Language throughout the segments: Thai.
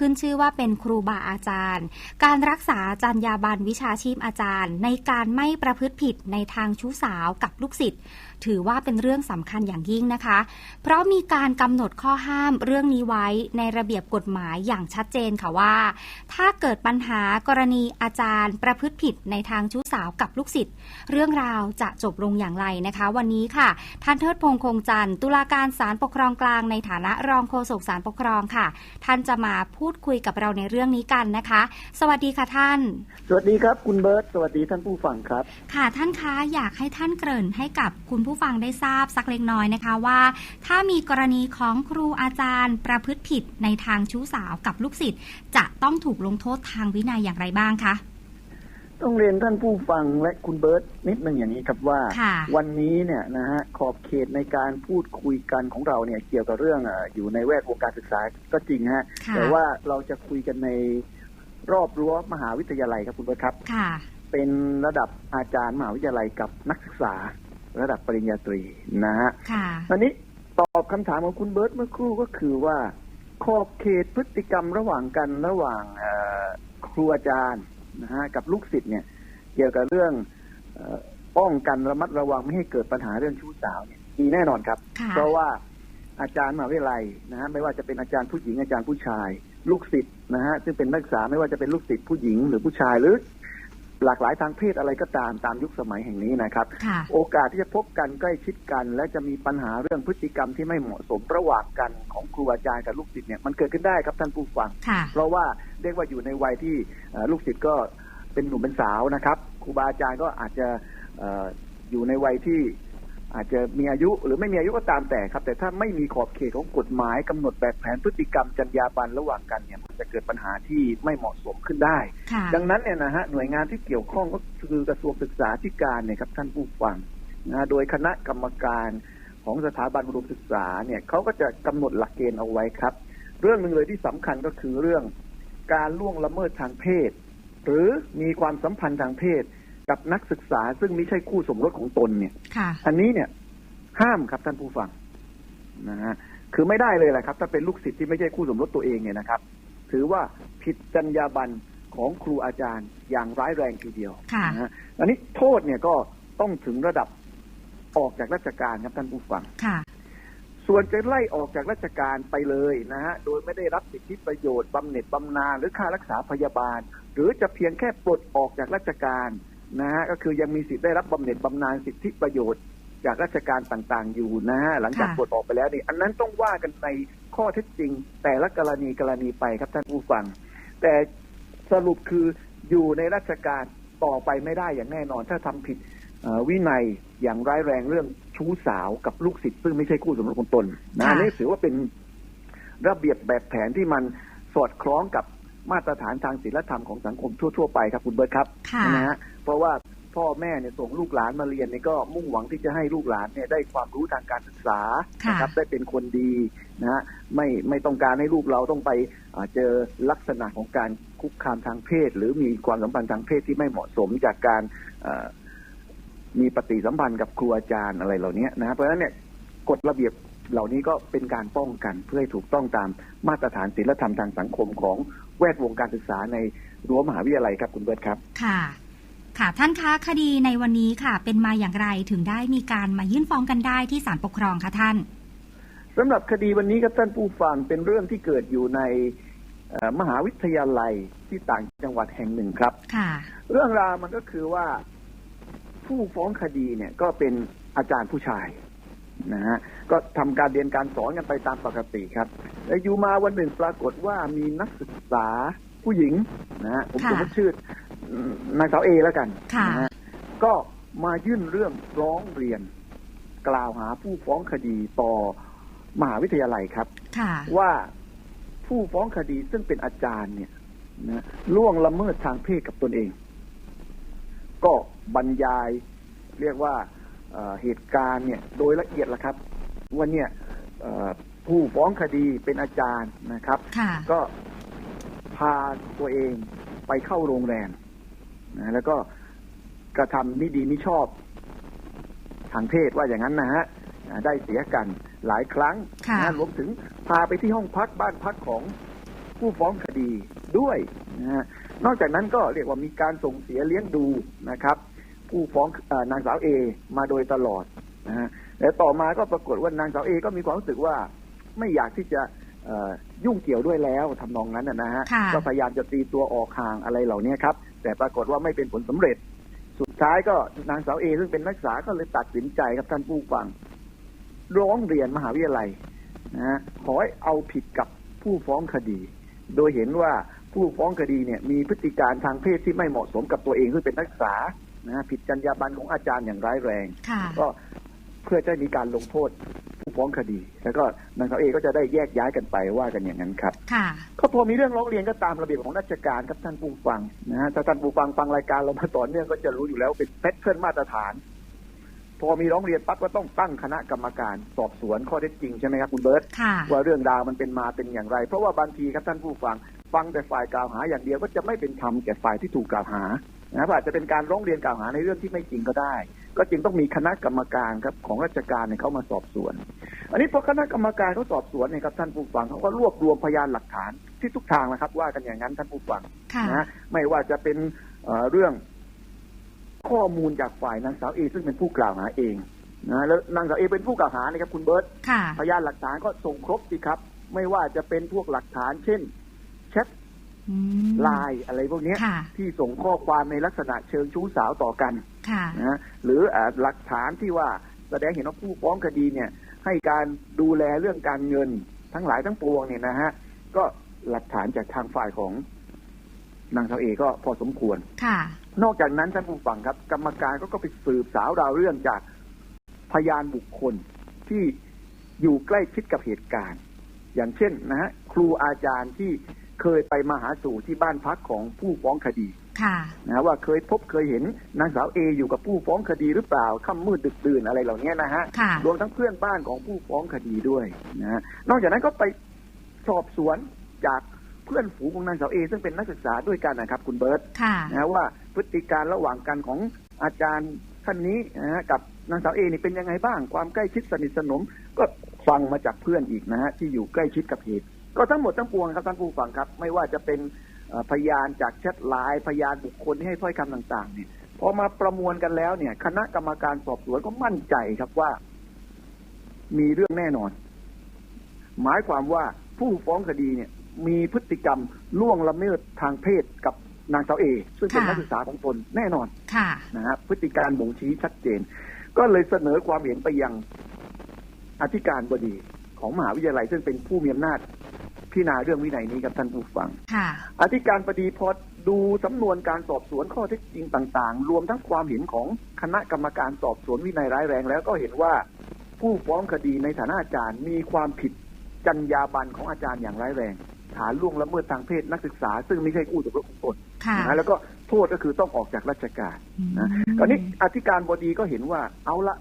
ขึ้นชื่อว่าเป็นครูบาอาจารย์ การรักษาจรรยาบรรณวิชาชีพอาจารย์ ในการไม่ประพฤติผิดในทางชู้สาวกับลูกศิษย์ ถือว่าเป็นเรื่องสำคัญอย่างยิ่งนะคะ เพราะมีการกำหนดข้อห้ามเรื่องนี้ไว้ในระเบียบกฎหมายอย่างชัดเจนค่ะว่า ถ้าเกิดปัญหากรณีอาจารย์ประพฤติผิดในทางชู้สาวกับลูกศิษย์เรื่องราวจะจบลงอย่างไรนะคะ วันนี้ค่ะ ท่านเทิดพงษ์คงจันทร์ตุลาการศาลปกครองกลางในฐานะรองโฆษกศาลปกครองค่ะ ท่านจะมาพูดคุยกับเราในเรื่องนี้กันนะคะ สวัสดีค่ะท่าน สวัสดีครับคุณเบิร์ตสวัสดีท่านผู้ฟังครับ ค่ะท่านคะอยากให้ท่านเกริ่นให้กับคุณผู้ฟังได้ทราบสักเล็กน้อยนะคะว่า ถ้ามีกรณีของครูอาจารย์ประพฤติผิดในทางชู้สาวกับลูกศิษย์จะต้องถูกลงโทษทางวินัยอย่างไรบ้างคะต้องเรียนท่านผู้ฟังและคุณเบิร์ตนิดหนึ่งอย่างนี้ครับว่าค่ะวันนี้เนี่ยนะฮะขอบเขตในการพูดคุยกันของเราเนี่ยเกี่ยวกับเรื่องเอออยู่ในแวดวงการศึกษาก็จริงฮะค่ะแต่ว่าเราจะคุยกันในรอบรั้วมหาวิทยาลัยครับคุณเบิร์ตครับค่ะเป็นระดับอาจารย์มหาวิทยาลัยกับนักศึกษา ระดับปริญญาตรีนะฮะค่ะอันนี้ตอบคำถามของคุณเบิร์ตเมื่อครู่ก็คือว่า ขอบเขตพฤติกรรมระหว่างกันระหว่างเอ่อครูอาจารย์นะฮะกับลูกศิษย์เนี่ย เกี่ยวกับเรื่องเอ่อป้องกันระมัดระวังไม่ให้เกิดปัญหาเรื่องชู้สาวเนี่ยมีแน่นอนครับค่ะเพราะว่าอาจารย์มหาวิทยาลัยนะฮะไม่ว่าจะเป็นอาจารย์ผู้หญิงอาจารย์ผู้ชาย ลูกศิษย์นะฮะซึ่งเป็นนักศึกษาไม่ว่าจะเป็นลูกศิษย์ผู้หญิงหรือผู้ชายหรือ หลากหลายทางเพศอะไรก็ตามตามยุคสมัยแห่งนี้นะครับค่ะโอกาสที่จะพบกันใกล้ชิดกัน และจะมีปัญหาเรื่องพฤติกรรมที่ไม่เหมาะสมระหว่างกันของครูอาจารย์กับลูกศิษย์เนี่ยมันเกิดขึ้นได้ครับท่านผู้ฟังค่ะเพราะว่าเรียกว่าอยู่ในวัยที่เอ่อลูกศิษย์ก็เป็นหนุ่มเป็นสาวนะครับครูบาอาจารย์ก็อาจจะเอ่ออยู่ในวัยที่ อาจจะมีอายุหรือไม่มีอายุก็ตามแต่ครับ แต่ถ้าไม่มีขอบเขตของกฎหมายกำหนดแบบแผนพฤติกรรมจรรยาบรรณระหว่างกันเนี่ยมันจะเกิดปัญหาที่ไม่เหมาะสมขึ้นได้ค่ะดังนั้นเนี่ยนะฮะหน่วยงานที่เกี่ยวข้องก็คือกระทรวงศึกษาธิการเนี่ยครับท่านผู้ฟังนะโดยคณะกรรมการของสถาบันอุดมศึกษาเนี่ยเขาก็จะกำหนดหลักเกณฑ์เอาไว้ครับ เรื่องหนึ่งเลยที่สำคัญก็คือเรื่องการล่วงละเมิดทางเพศ หรือมีความสัมพันธ์ทางเพศ กับนักศึกษาซึ่งไม่ใช่คู่สมรสของตนเนี่ยค่ะอันนี้เนี่ย ห้ามครับท่านผู้ฟังนะฮะคือไม่ได้เลยแหละครับ ถ้าเป็นลูกศิษย์ที่ไม่ใช่คู่สมรสตัวเองเนี่ยนะครับ ถือว่าผิดจรรยาบรรณของครูอาจารย์อย่างร้ายแรงทีเดียวค่ะนะฮะอันนี้โทษเนี่ยก็ต้องถึงระดับออกจากราชการครับท่านผู้ฟังค่ะ ส่วนจะไล่ออกจากราชการไปเลยนะฮะ โดยไม่ได้รับสิทธิประโยชน์บำเหน็จบำนาญหรือค่ารักษาพยาบาล หรือจะเพียงแค่ปลดออกจากราชการ นะฮะก็คือยังมีสิทธิ์ได้รับบำเหน็จบำนาญสิทธิประโยชน์จากราชการต่างๆ อยู่นะฮะหลังจากค่ะปลดออกไปแล้วนี่อันนั้นต้องว่ากันในข้อเท็จจริง แต่ละกรณีกรณีไปครับท่านผู้ฟัง แต่สรุปคืออยู่ในราชการต่อไปไม่ได้อย่างแน่นอน ถ้าทำผิดเอ่อวินัยอย่างร้ายแรงเรื่องชู้สาวกับลูกศิษย์ซึ่งไม่ใช่คู่สมรสของตนนะค่ะอันนี่ถือว่าเป็นระเบียบแบบแผนที่มันสอดคล้องกับมาตรฐานทางศีลธรรมของสังคมทั่ว ๆ ไปครับคุณเบิร์ตครับค่ะนะฮะเพ ราะว่าพ่อแม่เนี่ยส่งลูกหลานมาเรียนเนี่ยก็มุ่งหวังที่จะให้ลูกหลานเนี่ยได้ความรู้ทางการศึกษาค่ะนะครับได้เป็นคนดีนะฮะไม่ไม่ต้องการให้ลูกเราต้องไปอ่าเจอลักษณะของการคุกคามทางเพศ หรือมีความสัมพันธ์ทางเพศที่ไม่เหมาะสมจากการเอ่อมีปฏิสัมพันธ์กับครูอาจารย์อะไรเหล่านี้นะฮะเพราะฉะนั้นเนี่ยกฎระเบียบเหล่านี้ก็เป็นการป้องกันเพื่อให้ถูกต้องตามมาตรฐานศีลธรรมทางสังคมของแวดวงการศึกษาในรั้วมหาวิทยาลัยครับคุณเบิร์ตครับค่ะ ค่ะท่านคะคดีในวันนี้ค่ะ เป็นมาอย่างไรถึงได้มีการมายื่นฟ้องกันได้ที่ศาลปกครองคะท่านสำหรับคดีวันนี้ครับท่านผู้ฟังเป็นเรื่องที่เกิดอยู่ในเอ่อมหาวิทยาลัยที่ต่างจังหวัดแห่งหนึ่งครับค่ะ เรื่องราวมันก็คือว่าผู้ฟ้องคดีเนี่ยก็เป็นอาจารย์ผู้ชายนะฮะก็ทำการเรียนการสอนกันไปตามปกติครับแต่อยู่มาวันหนึ่งปรากฏว่ามีนักศึกษาผู้หญิงนะฮะผมค่ะสมมติชื่ออืม นางสาวเอแล้วกันค่ะนะฮะก็มายื่นเรื่องร้องเรียน กล่าวหาผู้ฟ้องคดีต่อมหาวิทยาลัยครับค่ะว่าผู้ฟ้องคดีซึ่งเป็นอาจารย์เนี่ยนะล่วงละเมิดทางเพศกับตนเอง ก็บรรยายเรียกว่าเอ่อเหตุการณ์เนี่ยโดยละเอียดละครับว่าเนี่ยเอ่อผู้ฟ้องคดีเป็นอาจารย์นะครับค่ะก็พาตัวเองไปเข้าโรงแรม นะแล้วก็กระทำไม่ดีไม่ชอบทางเพศว่าอย่างนั้นนะฮะอ่าได้เสียกันหลายครั้งค่ะนะรวมถึงพาไปที่ห้องพักบ้านพักของผู้ฟ้องคดีด้วยนะฮะนอกจากนั้นก็เรียกว่ามีการส่งเสียเลี้ยงดูนะครับ ผู้ฟ้องเออนางสาวเอมาโดยตลอดนะฮะแต่ต่อมาก็ปรากฏว่านางสาวเอก็มีความรู้สึกว่าไม่อยากที่จะเอ่อยุ่งเกี่ยวด้วยแล้วทำนองนั้นนะนะฮะค่ะก็พยายามจะตีตัวออกห่างอะไรเหล่านี้ครับ แต่ปรากฏว่าไม่เป็นผลสำเร็จ สุดท้ายก็นางสาวเอซึ่งเป็นนักศึกษาก็เลยตัดสินใจครับท่านผู้ฟัง ร้องเรียนมหาวิทยาลัยนะฮะขอให้เอาผิดกับผู้ฟ้องคดี โดยเห็นว่าผู้ฟ้องคดีเนี่ยมีพฤติการทางเพศที่ไม่เหมาะสมกับตัวเองซึ่งเป็นนักศึกษานะฮะผิดจรรยาบรรณของอาจารย์อย่างร้ายแรงค่ะก็เพื่อจะมีการลงโทษ ผู้ฟ้องคดี แล้วก็นางสาวเอก็จะได้แยกย้ายกันไปว่ากันอย่างนั้นครับค่ะก็พอมีเรื่องร้องเรียนก็ตามระเบียบของราชการครับท่านผู้ฟังนะฮะถ้าท่านผู้ฟังฟังรายการเรามาต่อเนื่องก็จะรู้อยู่แล้วเป็นแพทเทิร์นมาตรฐาน พอมีร้องเรียนปั๊บก็ต้องตั้งคณะกรรมการ สอบสวนข้อเท็จจริงใช่ไหมครับคุณเบิร์ตค่ะว่าเรื่องราวมันเป็นมาเป็นอย่างไร เพราะว่าบางทีครับท่านผู้ฟังฟังแต่ฝ่ายกล่าวหาอย่างเดียวก็จะไม่เป็นธรรมแก่ฝ่ายที่ถูกกล่าวหานะอาจจะเป็นการร้องเรียนกล่าวหาในเรื่องที่ไม่จริงก็ได้ ก็จึงต้องมีคณะกรรมการครับของราชการเนี่ยเขามาสอบสวน อันนี้พอคณะกรรมการเขาสอบสวนเนี่ยครับท่านผู้ฟังเขาก็รวบรวมพยานหลักฐานที่ทุกทางนะครับ ว่ากันอย่างนั้นท่านผู้ฟังค่ะนะไม่ว่าจะเป็นเอ่อเรื่องข้อมูลจากฝ่ายนางสาวเอซึ่งเป็นผู้กล่าวหาเองนะแล้วนางสาวเอเป็นผู้กล่าวหานะครับคุณเบิร์ตค่ะพยานหลักฐานก็ส่งครบสิครับ ไม่ว่าจะเป็นพวกหลักฐาน เช่นแชทอืม ไลน์อะไรพวกเนี้ยค่ะที่ส่งข้อความในลักษณะเชิงชู้สาวต่อกันค่ะนะฮะหรือเอ่อหลักฐานที่ว่าแสดงเห็นว่าผู้ฟ้องคดีเนี่ย ให้การดูแลเรื่องการเงินทั้งหลายทั้งปวงเนี่ยนะฮะก็หลักฐานจากทางฝ่ายของนางสาวเอก็พอสมควรค่ะ นอกจากนั้นท่านผู้ฟังครับ กรรมการก็ก็ไปสืบสาวราวเรื่องจากพยานบุคคลที่อยู่ใกล้ชิดกับเหตุการณ์ อย่างเช่นนะฮะครูอาจารย์ที่ เคยไปมาหาสู่ที่บ้านพักของผู้ฟ้องคดีค่ะนะฮะว่าเคยพบเคยเห็นนางสาวเออยู่กับผู้ฟ้องคดีหรือเปล่าค่ำมืดดึกดื่นอะไรเหล่านี้นะฮะค่ะรวมทั้งเพื่อนบ้านของผู้ฟ้องคดีด้วยนะฮะนอกจากนั้นก็ไปสอบสวนจากเพื่อนฝูงของนางสาวเอซึ่งเป็นนักศึกษาด้วยกันนะครับ คุณเบิร์ตค่ะนะว่าพฤติการระหว่างกันของอาจารย์ท่านนี้นะฮะกับนางสาวเอนี่เป็นยังไงบ้าง ความใกล้ชิดสนิทสนมก็ฟังมาจากเพื่อนอีกนะฮะที่อยู่ใกล้ชิดกับเหตุ ก็ทั้งหมดทั้งปวงครับท่านผู้ฟังครับ ไม่ว่าจะเป็นเอ่อพยานจากแชทไลน์พยานบุคคลที่ให้ถ้อยคำต่างๆเนี่ยพอมาประมวลกันแล้วเนี่ย คณะกรรมการสอบสวนก็มั่นใจครับว่า มีเรื่องแน่นอน หมายความว่าผู้ฟ้องคดีเนี่ย มีพฤติกรรมล่วงละเมิดทางเพศกับนางสาวเอซึ่งเป็นค่ะนักศึกษาของตนแน่นอนค่ะนะฮะพฤติการบ่งชี้ชัดเจน ก็เลยเสนอความเห็นไปยังอธิการบดีของมหาวิทยาลัยซึ่งเป็นผู้มีอำนาจ พิจารณาเรื่องวินัยนี้กับท่านผู้ฟังค่ะอธิการบดีพอดูสำนวนการสอบสวนข้อเท็จจริงต่างๆ รวมทั้งความเห็นของคณะกรรมการสอบสวนวินัยร้ายแรงแล้วก็เห็นว่าผู้ฟ้องคดีในฐานะอาจารย์มีความผิดจรรยาบรรณของอาจารย์อย่างร้ายแรง ฐานล่วงละเมิดทางเพศนักศึกษา ซึ่งไม่ใช่กู้ตัวของตนค่ะนะฮะแล้วก็โทษก็คือต้องออกจากราชการอืมนะตอนนี้อธิการบดีก็เห็นว่าเอาละ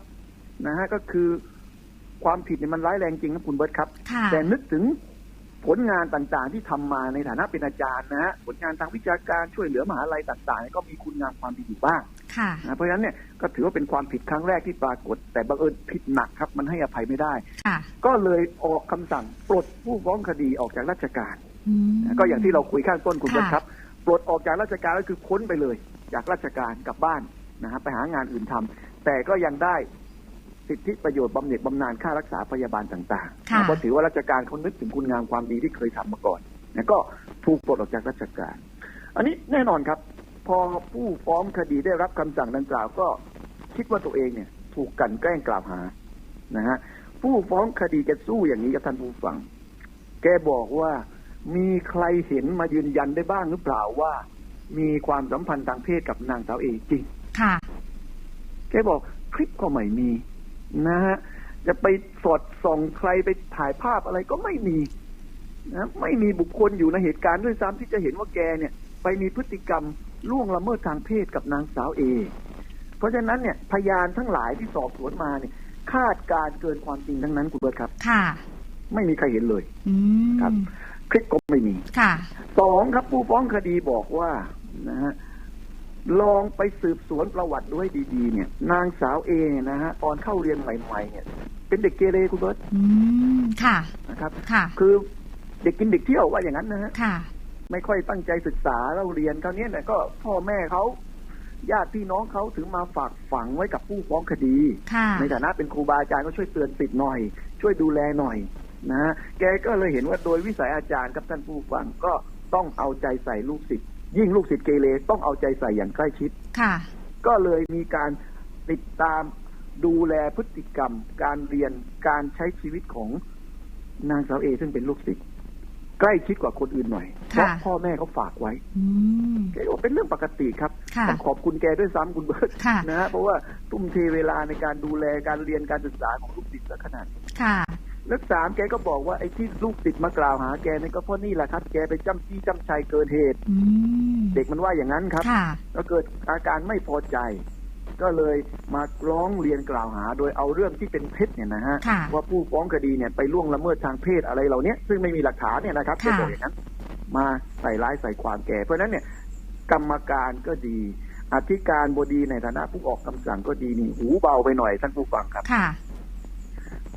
นะฮะก็คือความผิดเนี่ยมันร้ายแรงจริงครับคุณเบิร์ตครับค่ะแต่นึกถึง ผลงานต่างๆ ที่ทำมาในฐานะเป็นอาจารย์นะฮะผลงานทางวิชาการช่วยเหลือมหาลัยต่างๆ ก็มีคุณงามความดีอยู่บ้างค่ะนะเพราะฉะนั้นเนี่ยก็ถือว่าเป็นความผิดครั้งแรกที่ปรากฏ แต่บังเอิญผิดหนักครับมันให้อภัยไม่ได้ค่ะก็เลยออกคำสั่งปลดผู้ฟ้องคดีออกจากราชการอืมนะก็อย่างที่เราคุยข้างต้นคุณค่ะเบิร์ตครับ ปลดออกจากราชการก็คือพ้นไปเลย จากราชการกลับบ้านนะฮะไปหางานอื่นทำแต่ก็ยังได้ สิทธิประโยชน์บำเหน็จบำนาญค่ารักษาพยาบาลต่างๆค่ะนะเพราะถือว่าราชการเขานึกถึงคุณงามความดีที่เคยทำมาก่อนนะก็ถูกปลดออกจากราชการ อันนี้แน่นอนครับ พอผู้ฟ้องคดีได้รับคำสั่งดังกล่าวก็คิดว่าตัวเองเนี่ยถูกกลันแกล้งกล่าวหานะฮะผู้ฟ้องคดีแกสู้อย่างนี้กับท่านผู้ฟัง แกบอกว่ามีใครเห็นมายืนยันได้บ้างหรือเปล่าว่า มีความสัมพันธ์ทางเพศกับนางสาวเอจริง ค่ะ แกบอกคลิปก็ไม่มี นะฮะจะไปสอดส่องใครไปถ่ายภาพอะไรก็ไม่มีนะไม่มีบุคคลอยู่ในเหตุการณ์ด้วยซ้ำที่จะเห็นว่าแกเนี่ย ไปมีพฤติกรรมล่วงละเมิดทางเพศกับนางสาวเอ เพราะฉะนั้นเนี่ยพยานทั้งหลายที่สอบสวนมาเนี่ย คาดการณ์เกินความจริงทั้งนั้นคุณเบิร์ตครับ ค่ะ ไม่มีใครเห็นเลยอืมครับ คลิปก็ไม่มี ค่ะสองครับผู้ฟ้องคดีบอกว่านะฮะ ลองไปสืบสวนประวัติด้วยดีๆ เนี่ย นางสาวเอเนี่ยนะฮะตอนเข้าเรียนใหม่ๆเนี่ย เป็นเด็กเกเรคุณเบิร์ตอืมค่ะนะครับค่ะ คือเด็กกินเด็กเที่ยวว่าอย่างนั้นนะฮะค่ะ ไม่ค่อยตั้งใจศึกษาแล้วเรียนคราวนี้เนี่ยก็พ่อแม่เขาญาติพี่น้องเขาถึงมาฝากฝังไว้กับผู้ฟ้องคดีค่ะในฐานะเป็นครูบาอาจารย์ก็ช่วยเตือนสิทธิ์หน่อย ช่วยดูแลหน่อยนะฮะแกก็เลยเห็นว่าโดยวิสัยอาจารย์กับท่านผู้ฟังก็ต้องเอาใจใส่ลูกศิษย์ ยิ่งลูกศิษย์เกเรต้องเอาใจใส่อย่างใกล้ชิด ค่ะ ก็เลยมีการติดตามดูแลพฤติกรรม การเรียนการใช้ชีวิตของนางสาวเอซึ่งเป็นลูกศิษย์ใกล้ชิดกว่าคนอื่นหน่อยเพค่ะราะพ่อแม่เขาฝากไว้อืมแกบอกเป็นเรื่องปกติครับค่ะต้องขอบคุณแกด้วยซ้ำคุณเบิร์ตค่ะนะฮะเพราะว่าทุ่มเทเวลาในการดูแลการเรียนการศึกษาของลูกศิษย์ซะขนาดนี้ค่ะ แล้วสามแกก็บอกว่าไอ้ที่ลูกศิษย์มากล่าวหาแกนี่ก็เพราะนี่แหละครับ แกไปจ้ำจี้จ้ำชัยเกินเหตุอืมเด็กมันว่าอย่างนั้นครับค่ะก็เกิดอาการไม่พอใจ ก็เลยมาร้องเรียนกล่าวหา โดยเอาเรื่องที่เป็นเท็จเนี่ยนะฮะค่ะว่าผู้ฟ้องคดีเนี่ยไปล่วงละเมิดทางเพศอะไรเหล่านี้ซึ่งไม่มีหลักฐานเนี่ยนะครับแกค่ะบอกอย่างนั้น มาใส่ร้ายใส่ความแกเพราะฉะนั้นเนี่ย กรรมการก็ดีอธิการบดีในฐานะผู้ออกคำสั่งก็ดีนี่หูเบาไปหน่อยท่านผู้ฟังครับค่ะ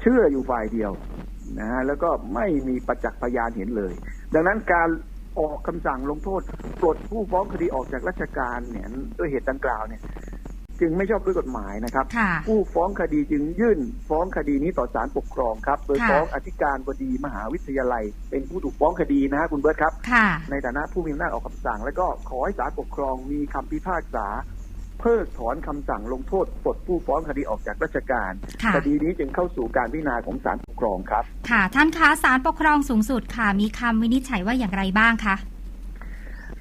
เชื่ออยู่ฝ่ายเดียวนะฮะแล้วก็ไม่มีประจักษ์พยานเห็นเลย ดังนั้นการออกคำสั่งลงโทษปลดผู้ฟ้องคดีออกจากราชการเนี่ยด้วยเหตุดังกล่าวเนี่ย จึงไม่ชอบด้วยกฎหมายนะครับค่ะผู้ฟ้องคดีจึงยื่นฟ้องคดีนี้ต่อศาลปกครองครับ โดยค่ะฟ้องอธิการบดีมหาวิทยาลัย เป็นผู้ถูกฟ้องคดีนะฮะคุณเบิร์ตครับค่ะในฐานะผู้มีอำนาจออกคำสั่ง แล้วก็ขอให้ศาลปกครองมีคำพิพากษา เพิกถอนคำสั่งลงโทษปลดผู้ฟ้องคดีออกจากราชการค่ะคดีนี้จึงเข้าสู่การพิจารณาของศาลปกครองครับ ค่ะ ท่านคะศาลปกครองสูงสุดค่ะ มีคำวินิจฉัยว่าอย่างไรบ้างคะ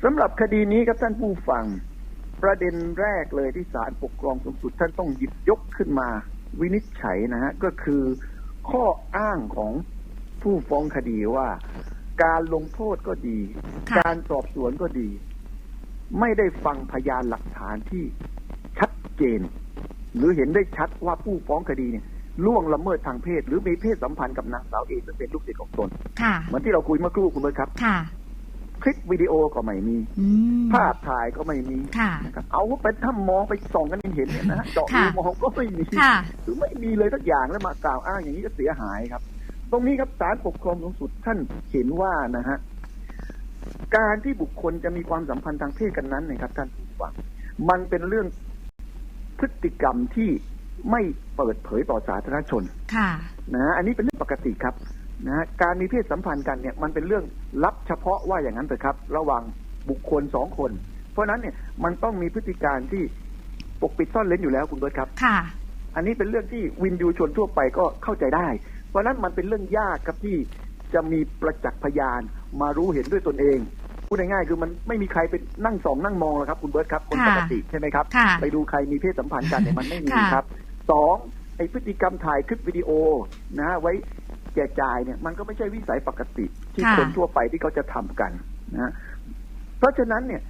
สำหรับคดีนี้ครับท่านผู้ฟังประเด็นแรกเลยที่ศาลปกครองสูงสุดท่านต้องหยิบยกขึ้นมาวินิจฉัยนะฮะก็คือข้ออ้างของผู้ฟ้องคดีว่า การลงโทษก็ดีค่ะการสอบสวนก็ดี ไม่ได้ฟังพยานหลักฐานที่ชัดเจน หรือเห็นได้ชัดว่าผู้ฟ้องคดีเนี่ยล่วงละเมิดทางเพศ หรือมีเพศสัมพันธ์กับนางสาวเอซึ่งเป็นลูกศิษย์ของตนค่ะเหมือนที่เราคุยเมื่อครู่คุณเบิร์ตครับค่ะ คลิปวิดีโอก็ไม่มีอืมภาพถ่ายก็ไม่มีค่ะนะครับเอาว่าไปถ้ามองไปส่องกันเห็นเนี่ยนะฮะเจาะค่ะดูมองก็ไม่มีค่ะคือไม่มีเลยสักอย่างแล้วมากล่าวอ้างอย่างนี้ก็เสียหายครับ ตรงนี้ครับศาลปกครองสูงสุดท่านเห็นว่านะฮะ การที่บุคคลจะมีความสัมพันธ์ทางเพศกันนั้นเนะครับท่านผู้ฟังมันเป็นเรื่องพฤติกรรมที่ไม่เปิดเผยต่อสาธารณชนค่ะนะฮะอันนี้เป็นเรื่องปกติครับนะฮะการมีเพศสัมพันธ์กันเนี่ยมันเป็นเรื่องลับเฉพาะว่าอย่างนั้นเถอะครับ ระหว่างบุคคลสองคน เพราะฉะนั้นเนี่ยมันต้องมีพฤติการที่ปกปิดซ่อนเล้นอยู่แล้วคุณเบิร์ตครับค่ะ อันนี้เป็นเรื่องที่วินยูชนทั่วไปก็เข้าใจได้ เพราะฉะนั้นมันเป็นเรื่องยากครับที่จะมีประจักษ์พยานมารู้เห็นด้วยตนเอง พูดง่ายๆคือมันไม่มีใครไปนั่งส่องนั่งมองหรอกครับ คุณเบิร์ตครับคนค่ะปกติใช่ไหมครับค่ะไปดูใครมีเพศสัมพันธ์กันเนี่ยมันไม่มีค่ะครับสองไอ้พฤติกรรมถ่ายคลิปวิดีโอนะฮะไว้แจกจ่ายเนี่ยมันก็ไม่ใช่วิสัยปกติที่ค่ะคนทั่วไปที่เขาจะทำกันนะฮะเพราะฉะนั้นเนี่ย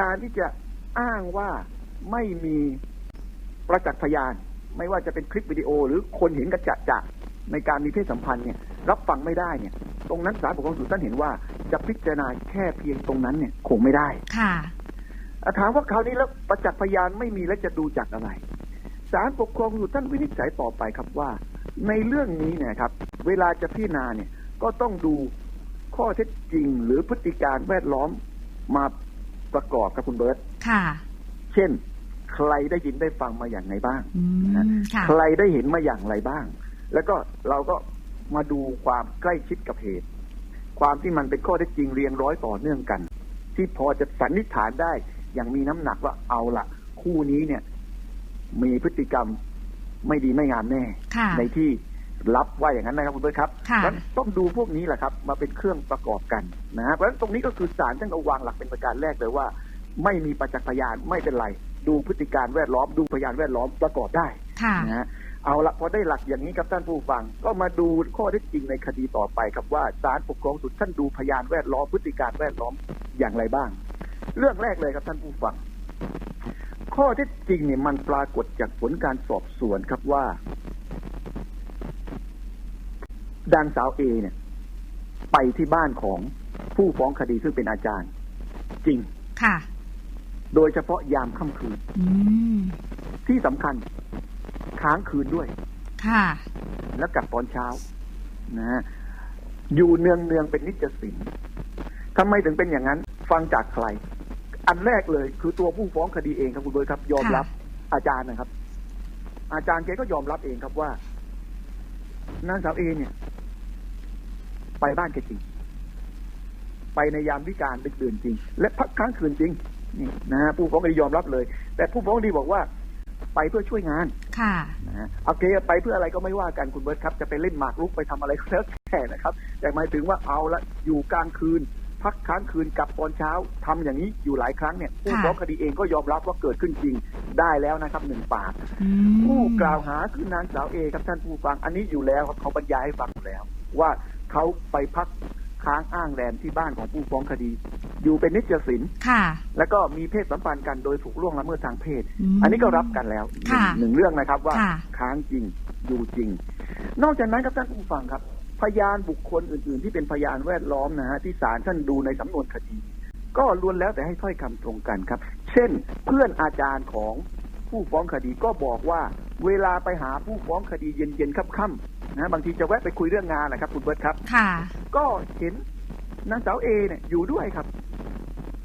การที่จะอ้างว่าไม่มีประจักษ์พยาน ไม่ว่าจะเป็นคลิปวิดีโอ หรือคนเห็นกระจัดจะในการมีเพศสัมพันธ์เนี่ย รับฟังไม่ได้เนี่ย ตรงนั้นศาลปกครองสูงสุดท่านเห็นว่าจะพิจารณาแค่เพียงตรงนั้นเนี่ยคงไม่ได้ค่ะอะถามว่าคราวนี้แล้วประจักษ์พยานไม่มีแล้วจะดูจากอะไรศาลปกครองสูงสุดท่านวินิจฉัยต่อไปครับว่า ในเรื่องนี้เนี่ยครับ เวลาจะพิจารณาเนี่ย ก็ต้องดูข้อเท็จจริงหรือพฤติการแวดล้อมมาประกอบกับคุณเบิร์ตค่ะ เช่น ใครได้ยินได้ฟังมาอย่างไรบ้างอืมค่ะใครได้เห็นมาอย่างไรบ้าง แล้วก็เราก็ มาดูความใกล้ชิดกับเหตุ ความที่มันเป็นข้อเท็จจริงเรียงร้อยต่อเนื่องกัน ที่พอจะสันนิษฐานได้อย่างมีน้ำหนักว่าเอาละคู่นี้เนี่ย มีพฤติกรรมไม่ดีไม่งามแน่ค่ะในที่รับว่าอย่างนั้นนะครับคุณเบิร์ตครับค่ะเพราะฉะนั้นต้องดูพวกนี้แหละครับ มาเป็นเครื่องประกอบกันนะฮะเพราะฉะนั้นตรงนี้ก็คือศาลท่านก็วางหลักเป็นประการแรกเลยว่า ไม่มีประจักษ์พยานไม่เป็นไร ดูพฤติการแวดล้อมดูพยานแวดล้อมประกอบได้ค่ะนะฮะ เอาละพอได้หลักอย่างนี้ครับท่านผู้ฟัง ก็มาดูข้อเท็จจริงในคดีต่อไปครับว่าศาลปกครองสูงสุดท่านดูพยานแวดล้อมพฤติการแวดล้อมอย่างไรบ้าง เรื่องแรกเลยครับท่านผู้ฟัง ข้อเท็จจริงเนี่ยมันปรากฏจากผลการสอบสวนครับว่า ดังสาวเอเนี่ย ไปที่บ้านของผู้ฟ้องคดีซึ่งเป็นอาจารย์ จริงค่ะ โดยเฉพาะยามค่ำคืนอืมที่สำคัญ ค้างคืนด้วย ค่ะ แล้วกลับตอนเช้า นะฮะอยู่เนืองเนืองๆเป็นนิจสินทำไมถึงเป็นอย่างนั้น ฟังจากใคร อันแรกเลยคือตัวผู้ฟ้องคดีเองครับคุณเบิร์ตครับ ยอมรับ อาจารย์นะครับ อาจารย์แกก็ยอมรับเองครับว่านางสาวเอเนี่ย ไปบ้านแกจริง ไปในยามวิการดึกดื่นจริง และพักค้างคืนจริงนี่นะฮะผู้ฟ้องคดียอมรับเลย แต่ผู้ฟ้องคดีบอกว่า ไปเพื่อช่วยงานค่ะนะฮะโอเคไปเพื่ออะไรก็ไม่ว่ากันคุณเบิร์ตครับจะไปเล่นหมากรุกไปทำอะไรก็แล้วแต่นะครับ แต่หมายถึงว่าเอาละอยู่กลางคืน พักค้างคืนกลับตอนเช้าทำอย่างนี้อยู่หลายครั้งเนี่ยผู้ค่ะฟ้องคดีเองก็ยอมรับว่าเกิดขึ้นจริงได้แล้วนะครับหนึ่งปากอืมผู้กล่าวหาคือนางสาวเอครับท่านผู้ฟังอันนี้อยู่แล้วครับเขาบรรยายให้ฟังอยู่แล้ว ว่าเขาไปพักค้างอ้างแรมที่บ้านของผู้ฟ้องคดี อยู่เป็นนิจสินค่ะ แล้วก็มีเพศสัมพันธ์กันโดยถูกล่วงละเมิดทางเพศมอันนี้ก็รับกันแล้วหนึ่งค่ะหนึ่งเรื่องนะครับว่าค่ะค้างจริงอยู่จริง นอกจากนั้นครับท่านผู้ฟังครับ พยานบุคคลอื่น ๆ ที่เป็นพยานแวดล้อมนะฮะที่ศาลท่านดูในสำนวนคดี ก็ล้วนแล้วแต่ให้ถ้อยคำตรงกันครับ เช่น เพื่อนอาจารย์ของผู้ฟ้องคดีก็บอกว่า เวลาไปหาผู้ฟ้องคดีเย็นๆค่ำๆนะบางทีจะแวะไปคุยเรื่องงานนะครับคุณเบิร์ตครับ ค่ะ ก็เห็น นางสาวเอเนี่ยอยู่ด้วยครับ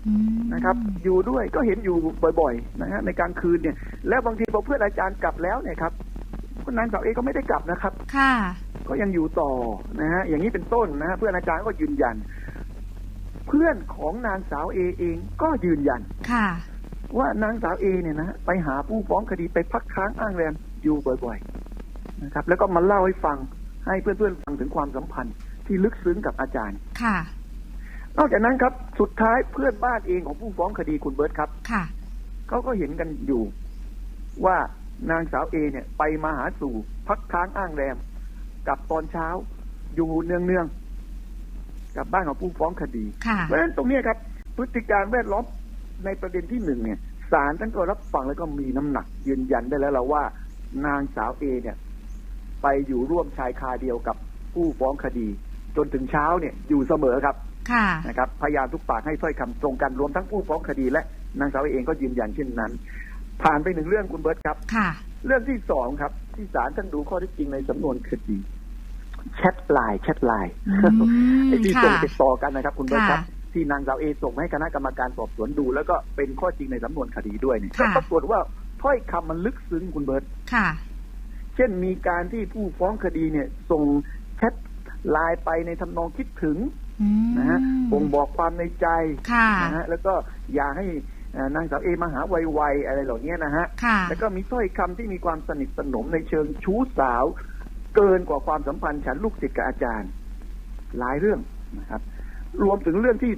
อืมนะครับ อยู่ด้วยก็เห็นอยู่บ่อยๆนะฮะในกลางคืนเนี่ย แล้วบางทีพอเพื่อนอาจารย์กลับแล้วเนี่ยครับคุณนางสาวเอก็ไม่ได้กลับนะครับ ค่ะ ก็ยังอยู่ต่อนะฮะอย่างนี้เป็นต้นนะฮะเพื่อนอาจารย์ก็ยืนยัน เพื่อนของนางสาวเอเองก็ยืนยัน ค่ะ ว่านางสาวเอเนี่ยนะไปหาผู้ฟ้องคดีไปพักค้างอ้างแรมอยู่บ่อย ๆ นะครับ แล้วก็มาเล่าให้ฟังให้เพื่อนๆฟังถึงความสัมพันธ์ที่ลึกซึ้งกับอาจารย์ ค่ะ นอกจากนั้นครับ สุดท้ายเพื่อนบ้านเองของผู้ฟ้องคดีคุณเบิร์ตครับค่ะเขาก็เห็นกันอยู่ ว่านางสาวเอเนี่ย ไปมาหาสู่พักค้างอ้างแรมกลับตอนเช้า อยู่เนืองเนืองๆกับบ้านของผู้ฟ้องคดีค่ะเพราะฉะนั้นตรงเนี้ยครับ พฤติการแวดล้อมในประเด็นที่หนึ่งเนี่ยศาลท่านก็รับฟังแล้วก็มีน้ำหนัก ยืนยันได้แล้วเราว่า นางสาวเอเนี่ย ไปอยู่ร่วมชายคาเดียวกับผู้ฟ้องคดี จนถึงเช้าเนี่ยอยู่เสมอครับค่ะ นะครับพยานทุกปากให้ถ้อยคำตรงกันรวมทั้งผู้ฟ้องคดีและนางสาวเอเองก็ยืนยันเช่นนั้น ผ่านไปหนึ่งเรื่องคุณเบิร์ตครับค่ะ เรื่องที่สองครับ ที่ศาลท่านดูข้อเท็จจริงในสำนวนคดีแชทไลน์แชทไลน์อืมไอ้ที่ส่งค่ะติดต่อกันนะครับ คุณเบิร์ตครับค่ะที่นางสาวเอส่งให้คณะกรรมการสอบสวนดู แล้วก็เป็นข้อจริงในสำนวนคดีด้วยเนี่ยค่ะก็ปรากฏว่าถ้อยคำมันลึกซึ้งคุณเบิร์ตค่ะ เช่นมีการที่ผู้ฟ้องคดีเนี่ย ส่งแชทไลน์ไปในทำนองคิดถึงอืม นะฮะบ่งบอกความในใจค่ะนะฮะแล้วก็อยากให้เอ่อนางสาวเอมาหาไวๆอะไรเหล่านี้นะฮะค่ะแล้วก็มีถ้อยคำที่มีความสนิทสนมในเชิงชู้สาว เกินกว่าความสัมพันธ์ฉันลูกศิษย์กับอาจารย์ หลายเรื่องนะครับ รวมถึงเรื่องที่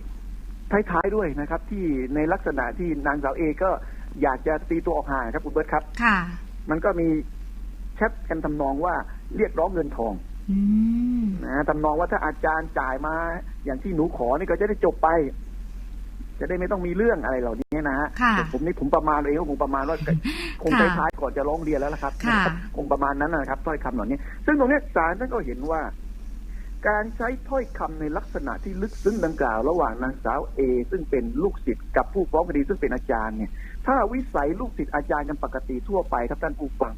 ท้ายๆด้วยนะครับ ที่ในลักษณะที่นางสาวเอก็อยากจะตีตัวออกห่างครับคุณเบิร์ตครับ ค่ะ มันก็มีแชทกันทำนองว่าเรียกร้องเงินทองอืม นะทำนองว่าถ้าอาจารย์จ่ายมา อย่างที่หนูขอนี่ก็จะได้จบไป จะได้ไม่ต้องมีเรื่องอะไรเหล่านี้นะฮะค่ะแต่ผมนี่ผมประมาณเองก็คงประมาณว่าคงค่ะท้ายๆก่อนจะร้องเรียนแล้วละครับค่ะนะครับคงประมาณนั้นนะครับถ้อยคำเหล่านี้ ซึ่งตรงเนี้ยศาลท่านก็เห็นว่า การใช้ถ้อยคำในลักษณะที่ลึกซึ้งดังกล่าว ระหว่างนางสาวเอซึ่งเป็นลูกศิษย์กับผู้ฟ้องคดีซึ่งเป็นอาจารย์เนี่ย ถ้าวิสัยลูกศิษย์อาจารย์กันปกติทั่วไปครับท่านผู้ฟัง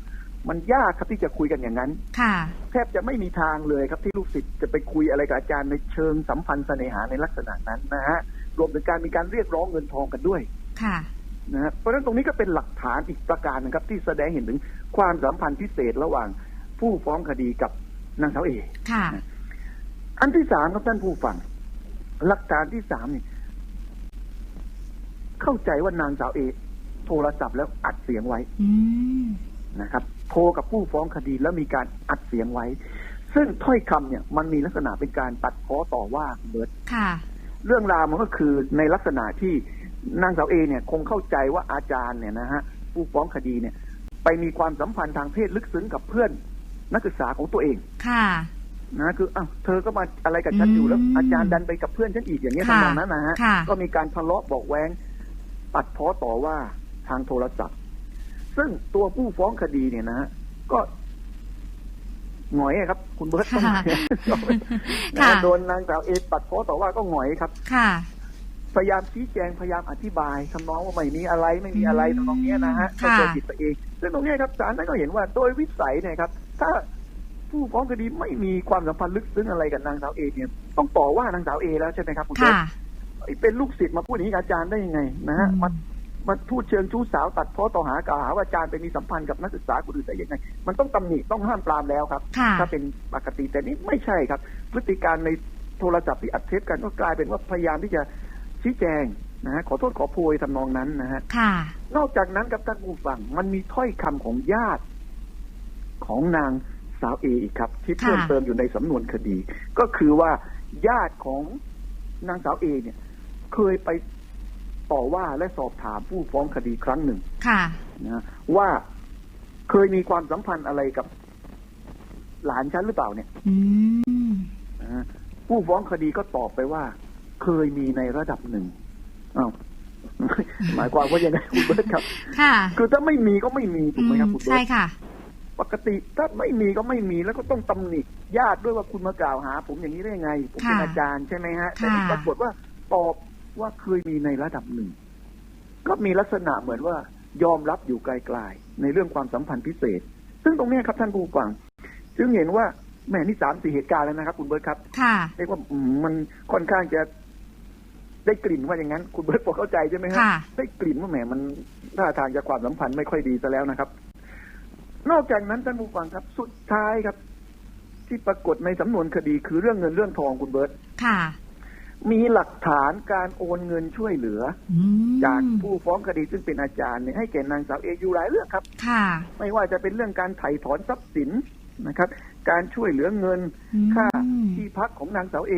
มันยากครับที่จะคุยกันอย่างนั้น ค่ะแทบจะไม่มีทางเลยครับที่ลูกศิษย์จะไปคุยอะไรกับอาจารย์ในเชิงสัมพันธ์เสน่หาในลักษณะนั้นนะฮะรวมถึงการมีการเรียกร้องเงินทองกันด้วย ค่ะนะฮะเพราะฉะนั้นตรงนี้ก็เป็นหลักฐานอีกประการหนึงครับ ที่แสดงเห็นถึงความสัมพันธ์พิเศษระหว่างผู้ฟ้องคดีกับนางสาวเอค่ะอันที่สามครับท่านผู้ฟัง หลักฐานที่สามนี่เข้าใจว่านางสาวเอโทรศัพท์แล้วอัดเสียงไว้อืมนะครับ โทรกับผู้ฟ้องคดีแล้วมีการอัดเสียงไว้ ซึ่งถ้อยคำเนี่ยมันมีลักษณะเป็นการตัดพ้อต่อว่าคุณเบิร์ตค่ะเรื่องราวมันก็คือในลักษณะที่นางสาวเอเนี่ยคงเข้าใจว่าอาจารย์เนี่ยนะฮะผู้ฟ้องคดีเนี่ย ไปมีความสัมพันธ์ทางเพศลึกซึ้งกับเพื่อนนักศึกษาของตัวเอง ค่ะนะคืออ้าวเธอก็มาอะไรกับฉันอยู่แล้วอืมอาจารย์ดันไปกับเพื่อนฉันอีกอย่างเงี้ยค่ะทำนองนั้นนะฮะค่ะก็มีการทะเลาะเบอกแว้งตัดพ้อต่อว่าทางโทรศัพท์ ซึ่งตัวผู้ฟ้องคดีเนี่ยนะฮะก็หงอยอะครับ คุณเบิร์ตต้องค่ะนะค่ะฮะโดนนางสาวเอตัดพ้อต่อว่าก็หงอยครับ ค่ะ พยายามชี้แจงพยายามอธิบายทำนองว่าไม่มีอะไรไม่มีอะไรอืมทำนองเนี้ยนะฮะค่ะเข้าใจผิดไปเองซึ่งตรงเนี้ยครับศาลท่านก็เห็นว่าโดยวิสัยเนี่ยครับ ถ้าผู้ฟ้องคดีไม่มีความสัมพันธ์ลึกซึ้งอะไรกับนางสาวเอเนี่ยต้องต่อว่านางสาวเอแล้วใช่ไหมครับคุณเบิค่ะร์ตไอ้เป็นลูกศิษย์มาพูดอย่างนี้กับอาจารย์ได้ยังไงนะฮะอืมมา มาพูดเชิงชู้สาวตัดพ้อต่อหากล่าวหาว่าอาจารย์ไปมีสัมพันธ์กับนักศึกษาคนอื่นได้ยังไง มันต้องตำหนิต้องห้ามปรามแล้วครับค่ะถ้าเป็นปกติแต่นี่ไม่ใช่ครับ พฤติการในโทรศัพท์ที่อัดเทปกันก็กลายเป็นว่าพยายามที่จะชี้แจงนะฮะขอโทษขอโพยทำนองนั้นนะฮะค่ะนอกจากนั้นครับท่านผู้ฟังมันมีถ้อยคำของญาติของนางสาวเออีกครับ ที่เพิ่มค่ะเติมอยู่ในสำนวนคดี ก็คือว่าญาติของนางสาวเอเนี่ย เคยไป ต่อว่าและสอบถามผู้ฟ้องคดีครั้งหนึ่ง ค่ะนะฮะว่าเคยมีความสัมพันธ์อะไรกับหลานฉันหรือเปล่าเนี่ยอืมนะฮะผู้ฟ้องคดีก็ตอบไปว่า เคยมีในระดับหนึ่งอ้าวหมายความว่ายังไงคุณเบิร์ตครับ ค่ะ คือถ้าไม่มีก็ไม่มีถูกไหมครับคุณเบิใช่ร์ตค่ะ ปกติถ้าไม่มีก็ไม่มีแล้วก็ต้องตำหนิญาติด้วยว่าคุณมากล่าวหา ผมอย่างนี้ได้ยังไง ผมเป็นค่ะอาจารย์ใช่ไหมฮะแต่ค่ะนี่ปรากฏว่าตอบ ว่าเคยมีในระดับหนึ่ง ก็มีลักษณะเหมือนว่ายอมรับอยู่ไกลๆในเรื่องความสัมพันธ์พิเศษ ซึ่งตรงเนี้ยครับท่านผู้ฟัง จึงเห็นว่าแหม่นี่สามสี่เหตุการณ์แล้วนะครับ คุณเบิร์ตครับค่ะเรียกว่าอืมมันค่อนข้างจะได้กลิ่นว่าอย่างนั้น คุณเบิร์ตพอเข้าใจใช่ไหมฮะค่ะได้กลิ่นว่าแหมมันท่าทางจะความสัมพันธ์ไม่ค่อยดีซะแล้วนะครับ นอกจากนั้นท่านผู้ฟังครับ สุดท้ายครับ ที่ปรากฏในสำนวนคดีคือเรื่องเงินเรื่องทองคุณเบิร์ตค่ะ มีหลักฐานการโอนเงินช่วยเหลืออืมจากผู้ฟ้องคดีซึ่งเป็นอาจารย์เนี่ยให้แก่นางสาวเออยู่หลายเรื่องครับค่ะ ไม่ว่าจะเป็นเรื่องการไถ่ถอนทรัพย์สินนะครับ การช่วยเหลือเงินอืมค่าที่พักของนางสาวเอ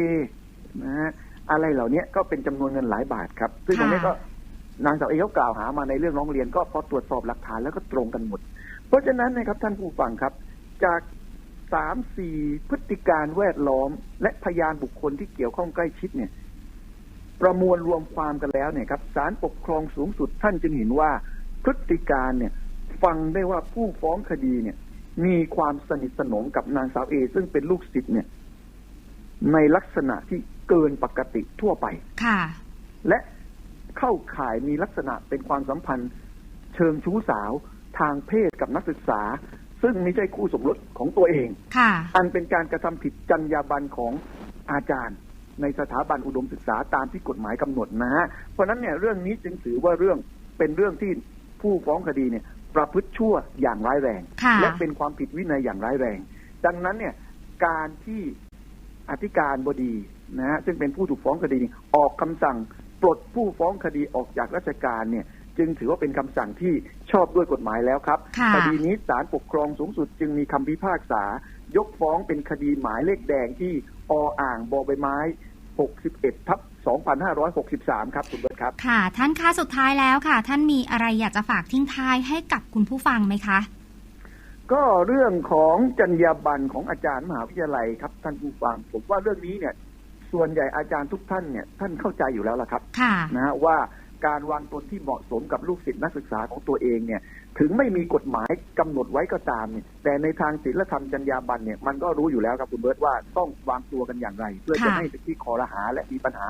นะฮะอะไรเหล่านี้ก็เป็นจำนวนเงินหลายบาทครับ ซึ่งตรงนี้ก็นางสาวเอเขากล่าวหามาในเรื่องร้องเรียนก็พอตรวจสอบหลักฐานแล้วก็ตรงกันหมด เพราะฉะนั้นนะครับท่านผู้ฟังครับ จาก สามสี่พฤติการแวดล้อม และพยานบุคคลที่เกี่ยวข้องใกล้ชิดเนี่ย ประมวลรวมความกันแล้วเนี่ยครับศาลปกครองสูงสุดท่านจึงเห็นว่าพฤติการเนี่ย ฟังได้ว่าผู้ฟ้องคดีเนี่ย มีความสนิทสนมกับนางสาวเอ ซึ่งเป็นลูกศิษย์เนี่ย ในลักษณะที่เกินปกติทั่วไปค่ะ และเข้าข่ายมีลักษณะเป็นความสัมพันธ์ เชิงชู้สาวทางเพศกับนักศึกษา ซึ่งไม่ใช่คู่สมรสของตัวเอง ค่ะ อันเป็นการกระทำผิดจรรยาบรรณของอาจารย์ ในสถาบันอุดมศึกษาตามที่กฎหมายกำหนดนะฮะ เพราะฉะนั้นเนี่ยเรื่องนี้จึงถือว่าเรื่องเป็นเรื่องที่ผู้ฟ้องคดีเนี่ยประพฤติชั่วอย่างร้ายแรงค่ะและเป็นความผิดวินัยอย่างร้ายแรง ดังนั้นเนี่ยการที่อธิการบดีนะฮะซึ่งเป็นผู้ถูกฟ้องคดีนี่ออกคำสั่งปลดผู้ฟ้องคดีออกจากราชการเนี่ย จึงถือว่าเป็นคำสั่งที่ชอบด้วยกฎหมายแล้วครับค่ะคดีนี้ศาลปกครองสูงสุดจึงมีคำพิพากษายกฟ้องเป็นคดีหมายเลขแดงที่ออ่างบอใบไม้ 61ทับ2563 ครับคุณเบิร์ตครับ ค่ะ ท่านคะสุดท้ายแล้วค่ะ ท่านมีอะไรอยากจะฝากทิ้งท้ายให้กับคุณผู้ฟังไหมคะ ก็เรื่องของจรรยาบรรณของอาจารย์มหาวิทยาลัยครับ ท่านผู้ฟังผมว่าเรื่องนี้เนี่ย ส่วนใหญ่อาจารย์ทุกท่านเนี่ยท่านเข้าใจอยู่แล้วล่ะครับ ค่ะนะฮะว่า การวางตนที่เหมาะสมกับลูกศิษย์นักศึกษาของตัวเองเนี่ย ถึงไม่มีกฎหมายกำหนดไว้ก็ตามเนี่ยแต่ในทางศีลธรรมจรรยาบรรณเนี่ยมันก็รู้อยู่แล้วครับคุณเบิร์ตว่าต้องวางตัวกันอย่างไร เพื่อจะค่ะไม่เป็นที่คอรหาและมีปัญหา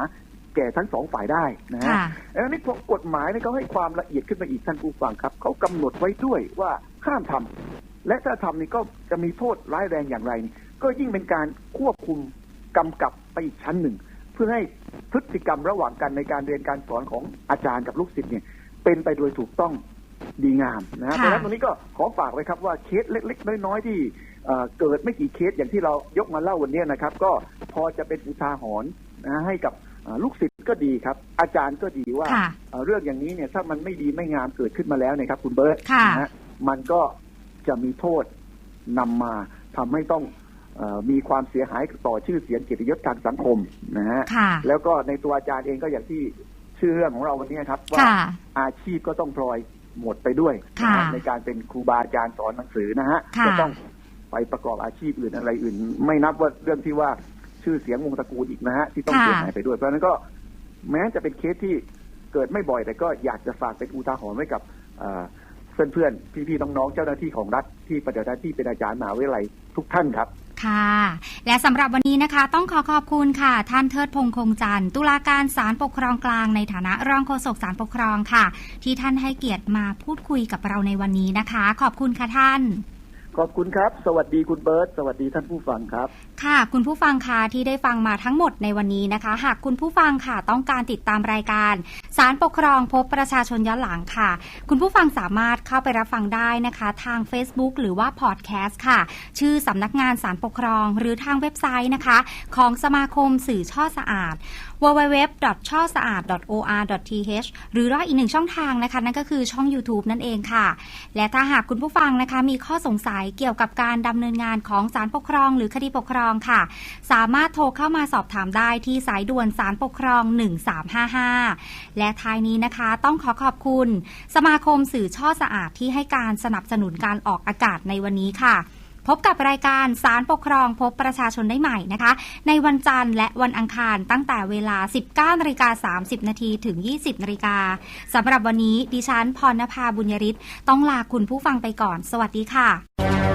แก่ทั้งสองฝ่ายได้นะฮะค่ะแล้วนี่พอกฎหมายเนี่ยเขาให้ความละเอียดขึ้นมาอีกท่านผู้ฟังครับเขากำหนดไว้ด้วยว่าห้ามทำและถ้าทำนี่ก็จะมีโทษร้ายแรงอย่างไรนี่ก็ยิ่งเป็นการควบคุมกำกับไปอีกชั้นหนึ่ง เพื่อให้พฤติกรรมระหว่างกันในการเรียนการสอนของอาจารย์กับลูกศิษย์เนี่ยเป็นไปโดยถูกต้องดีงามนะฮะเพค่ะราะฉะนั้นตรงนี้ก็ขอฝากไว้ครับว่าเคสเล็ก ๆ น้อยๆที่เอ่อเกิดไม่กี่เคสอย่างที่เรายกมาเล่าวันนี้นะครับ ก็พอจะเป็นอุทาหรณ์นะให้กับเอ่อลูกศิษย์ก็ดีครับ อาจารย์ก็ดีว่าค่ะเอ่อเรื่องอย่างนี้เนี่ยถ้ามันไม่ดีไม่งามเกิดขึ้นมาแล้วเนะครับ คุณเบิร์ตค่ะนะฮะมันก็จะมีโทษนำมาทำให้ต้องเออ มีความเสียหายต่อชื่อเสียงเกียรติยศทางสังคมนะฮะค่ะแล้วก็ในตัวอาจารย์เองก็อย่างที่ชื่อเรื่องของเราวันนี้ครับ ว่าค่ะอาชีพก็ต้องพลอยหมดไปด้วยค่ะนะฮะในการเป็นครูบาอาจารย์สอนหนังสือนะฮะค่ะจะต้องไปประกอบอาชีพอื่นอะไรอื่น ไม่นับว่าเรื่องที่ว่าชื่อเสียงวงตระกูลอีกนะฮะที่ต้องค่ะเสียหายไปด้วยเพราะฉะนั้นก็แม้จะเป็นเคสที่เกิดไม่บ่อย แต่ก็อยากจะฝากเป็นอุทาหรณ์ไว้กับเอ่อเพื่อนๆพี่ๆน้องๆเจ้าหน้าที่ของรัฐที่ปฏิบัติหน้าที่เป็นอาจารย์มหาวิทยาลัยทุกท่านครับ ค่ะ และสำหรับวันนี้นะคะ ต้องขอขอบคุณค่ะ ท่านเทิดพงษ์คงจันทร์ตุลาการศาลปกครองกลางในฐานะรองโฆษกศาลปกครองค่ะ ที่ท่านให้เกียรติมาพูดคุยกับเราในวันนี้นะคะ ขอบคุณค่ะท่าน ขอบคุณครับ สวัสดีคุณเบิร์ตสวัสดีท่านผู้ฟังครับค่ะคุณผู้ฟังคะที่ได้ฟังมาทั้งหมดในวันนี้นะคะ หากคุณผู้ฟังค่ะต้องการติดตามรายการ สารปกครองพบประชาชนย้อนหลังค่ะ คุณผู้ฟังสามารถเข้าไปรับฟังได้นะคะ ทาง Facebook หรือว่าพอดแคสต์ค่ะ ชื่อสำนักงานสารปกครอง หรือทางเว็บไซต์นะคะ ของสมาคมสื่อช่อสะอาด www. ช่อสะอาด or.th หรือว่าอีกหนึ่งช่องทางนะคะ นั่นก็คือช่อง YouTube นั่นเองค่ะ และถ้าหากคุณผู้ฟังนะคะมีข้อสงสัยเกี่ยวกับการดำเนินงานของศาลปกครอง หรือคดีปกครองค่ะ สามารถโทรเข้ามาสอบถามได้ที่สายด่วนศาลปกครอง 1355 และท้ายนี้นะคะต้องขอขอบคุณ สมาคมสื่อช่อสะอาดที่ให้การสนับสนุนการออกอากาศในวันนี้ค่ะ พบกับรายการสารปกครองพบประชาชนได้ใหม่นะคะ ในวันจันทร์และวันอังคารตั้งแต่เวลา 19นาฬิกา30 นาทีถึง 20นาฬิกาสำหรับวันนี้ดิฉันพรณภาบุญยริศต้องลาคุณผู้ฟังไปก่อน สวัสดีค่ะ